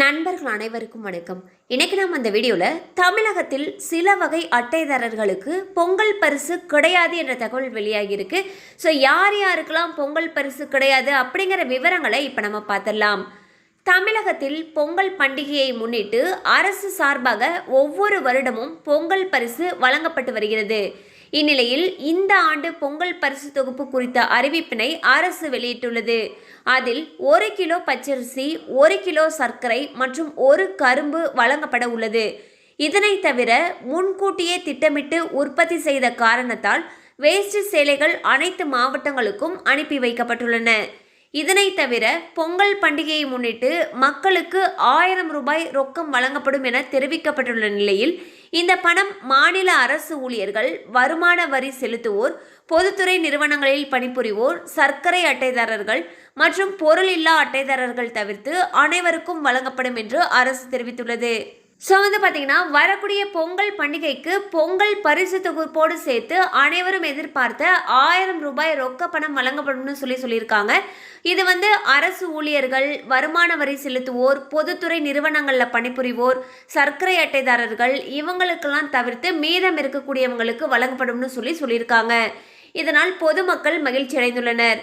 நண்பர்கள் அனைவருக்கும் வணக்கம். இன்றைக்கி நம்ம அந்த வீடியோவில் தமிழகத்தில் சில வகை அட்டைதாரர்களுக்கு பொங்கல் பரிசு கிடையாது என்ற தகவல் வெளியாகியிருக்கு ஸோ யார் யாருக்கெல்லாம் பொங்கல் பரிசு கிடையாது அப்படிங்கிற விவரங்களை இப்போ நம்ம பார்த்துடலாம். தமிழகத்தில் பொங்கல் பண்டிகையை முன்னிட்டு அரசு சார்பாக ஒவ்வொரு வருடமும் பொங்கல் பரிசு வழங்கப்பட்டு வருகிறது. இந்நிலையில் இந்த ஆண்டு பொங்கல் பரிசு தொகுப்பு குறித்த அறிவிப்பினை அரசு வெளியிட்டுள்ளது. அதில் ஒரு கிலோ பச்சரிசி ஒரு கிலோ சர்க்கரை மற்றும் ஒரு கரும்பு வழங்கப்பட உள்ளது. இதனை தவிர முன்கூட்டியே திட்டமிட்டு உற்பத்தி செய்த காரணத்தால் வேஷ்டி சேலைகள் அனைத்து மாவட்டங்களுக்கும் அனுப்பி வைக்கப்பட்டுள்ளன. இதனை தவிர பொங்கல் பண்டிகையை முன்னிட்டு மக்களுக்கு ஆயிரம் ரூபாய் ரொக்கம் வழங்கப்படும் என தெரிவிக்கப்பட்டுள்ள நிலையில் இந்த பணம் மாநில அரசு ஊழியர்கள் வருமான வரி செலுத்துவோர் பொதுத்துறை நிறுவனங்களில் பணிபுரிவோர் சர்க்கரை அட்டைதாரர்கள் மற்றும் பொருள் இல்லா அட்டைதாரர்கள் தவிர்த்து அனைவருக்கும் வழங்கப்படும் என்று அரசு தெரிவித்துள்ளது. ஸோ வந்து பார்த்தீங்கன்னா வரக்கூடிய பொங்கல் பண்டிகைக்கு பொங்கல் பரிசு தொகுப்போடு சேர்த்து அனைவரும் எதிர்பார்த்த ஆயிரம் ரூபாய் ரொக்க பணம் வழங்கப்படும்னு சொல்லி சொல்லியிருக்காங்க. இது வந்து அரசு ஊழியர்கள் வருமான வரி செலுத்துவோர் பொதுத்துறை நிறுவனங்களில் பணிபுரிவோர் சர்க்கரை அட்டைதாரர்கள் இவங்களுக்கெல்லாம் தவிர்த்து மீதம் இருக்கக்கூடியவங்களுக்கு வழங்கப்படும்னு சொல்லி சொல்லியிருக்காங்க. இதனால் பொதுமக்கள் மகிழ்ச்சி அடைந்துள்ளனர்